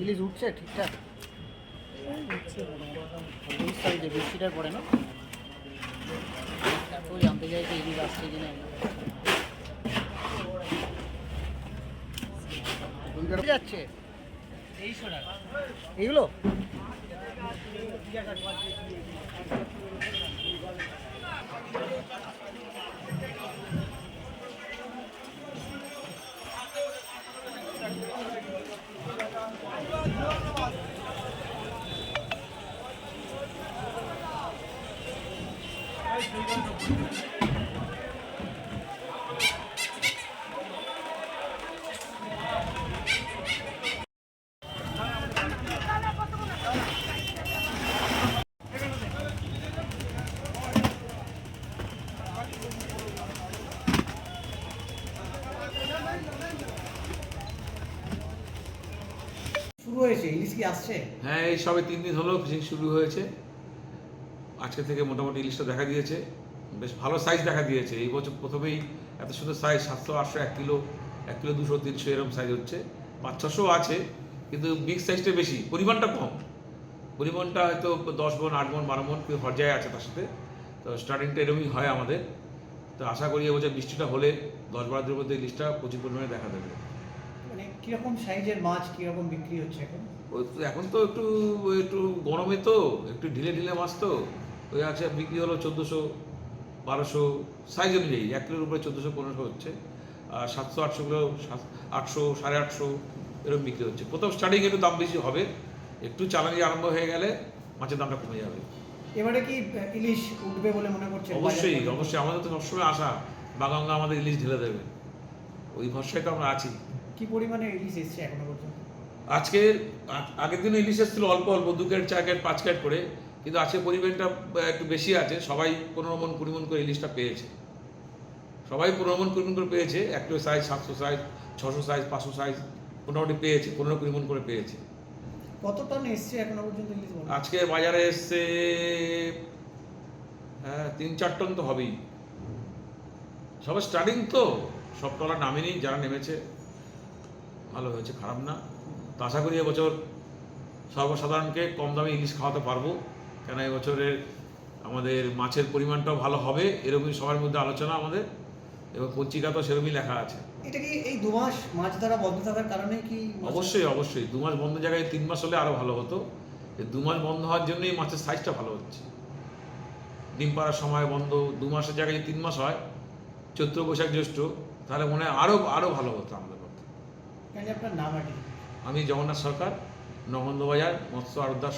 ইলিশ উঠছে, ঠিকঠাক। সাইজে বেশিটার পরে না? তো জানতে চাইছে ইলিশ আসছে কিনা। যাচ্ছে? এইগুলো? শুরু হয়েছে ইলিশ কি আসছে? হ্যাঁ এই সবে তিন দিন হলো ফিশিং শুরু হয়েছে। আজকে থেকে মোটামুটি ইলিশটা দেখা দিয়েছে। বেশ ভালো সাইজ দেখা দিয়েছে। এই বছর প্রথমেই এত সুন্দর সাইজ সাতশো আটশো এক কিলো এক কিলো দুশো তিনশো এরকম সাইজ হচ্ছে। পাঁচ ছশো আছে কিন্তু বিগ সাইজটা বেশি। পরিমাণটা কম। পরিমাণটা হয়তো দশ মন আট মন বারো মন পর্যায়ে আছে তার সাথে। তো স্টার্টিংটা এরকমই হয় আমাদের। তো আশা করি এবছর বৃষ্টিটা হলে দশ বারো দিনের মধ্যে ইলিশটা প্রচুর পরিমাণে দেখা দেবে। মানে কীরকম সাইজের মাছ কীরকম বিক্রি হচ্ছে এখন? এখন তো একটু একটু গরমে তো একটু ঢিলে ঢিলে মাছ তো। ওই আছে বিক্রি হলো চোদ্দোশো বারোশো সাইজ অনুযায়ী এক কিলোর উপরে চোদ্দোশো পনেরোশো হচ্ছে আর সাতশো আটশো কিলো আটশো সাড়ে আটশো এরকম বিক্রি হচ্ছে। প্রথম স্টার্টিং একটু দাম বেশি হবে একটু চালানি আরম্ভ হয়ে গেলে মাছের দামটা কমে যাবে। এবারে কি ইলিশ উঠবে বলে মনে করছেন? অবশ্যই অবশ্যই। আমাদের তো সবসময় আশা বাগাঙ্গা আমাদের ইলিশ ঢেলে দেবে। ওই ভরসায় তো আমরা আছি। কি পরিমাণে ইলিশ এসছে এখনও পর্যন্ত? আজকের আগের দিন ইলিশ এসেছিল অল্প অল্প দু ক্যারেট চার ক্যারেট পাঁচ ক্যারেট করে। কিন্তু আজকে পরিমাণটা একটু বেশি আছে। সবাই পনেরো মন কুড়ি মন করে ইলিশটা পেয়েছে। সবাই পনেরো মন কুড়ি মন করে পেয়েছে। এক কিলো সাইজ সাতশো সাইজ ছশো সাইজ পাঁচশো সাইজ মোটামুটি পেয়েছে। পনেরো কুড়ি মন করে পেয়েছে। কত টন এসছে এখনও পর্যন্ত ইলিশ আজকে বাজারে এসছে হ্যাঁ তিন চার টন তো হবেই। সবে স্টার্টিং তো। সব টলার নামেনি যারা নেমেছে ভালো হয়েছে খারাপ না। তো আশা করি এবছর সর্বসাধারণকে কম দামে ইলিশ খাওয়াতে পারব। কেন এবছরের আমাদের মাছের পরিমাণটাও ভালো হবে? এরকমই সবার মধ্যে আলোচনা আমাদের। এবং পত্রিকা তো সেরকমই লেখা আছে। এটা কি এই দু মাস মাছ ধরা বন্ধ থাকার কারণে কি অবশ্যই অবশ্যই। দু মাস বন্ধ জায়গায় তিন মাস হলে আরও ভালো হতো। দু মাস বন্ধ হওয়ার জন্যই মাছের সাইজটা ভালো হচ্ছে। ডিম পাড়ার সময় বন্ধ দু মাসের জায়গায় যদি তিন মাস হয় চৈত্র বৈশাখ জ্যৈষ্ঠ তাহলে মনে হয় আরও আরও ভালো হতো আমাদের পক্ষে। আপনার নাম আমি জগন্নাথ সরকার নগন্ধ বাজার মৎস্য সমিতি।